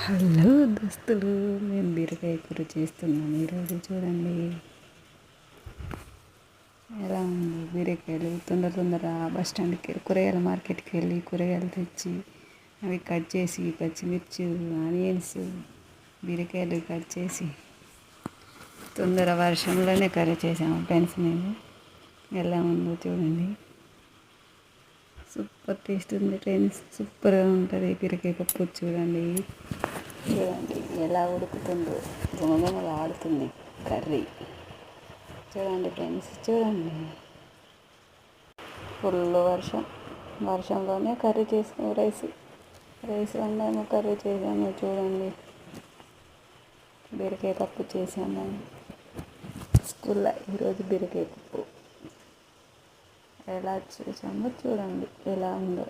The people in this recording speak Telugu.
హలో దోస్తులు మేము బీరకాయ కూర చేస్తున్నాం ఈరోజు చూడండి. ఎలా ఉంది? బీరకాయలు తొందర తొందర బస్ స్టాండ్కి కూరగాయల మార్కెట్కి వెళ్ళి కూరగాయలు తెచ్చి అవి కట్ చేసి పచ్చిమిర్చి ఆనియన్స్ బీరకాయలు కట్ చేసి తొందర వర్షంలోనే కర్రీ చేసాము ఫ్రెండ్స్ మేము. ఎలా ఉందో చూడండి. సూపర్ టేస్ట్ ఉంది ఫ్రెండ్స్. సూపర్గా ఉంటుంది బీరకాయ పప్పు చూడండి. చూడండి ఎలా ఉడుకుతుందో. గుమగుమలు ఆడుతుంది కర్రీ. చూడండి ఫ్రెండ్స్ చూడండి. ఫుల్ వర్షం. వర్షంలోనే కర్రీ చేసాము రైస్. రైస్ వండాము కర్రీ చేసాము చూడండి. బీరకాయ పప్పు చేసాము. స్కూల్లో ఈరోజు బీరకాయ పప్పు. ఎలా చేసామో చూడండి ఎలా ఉందో.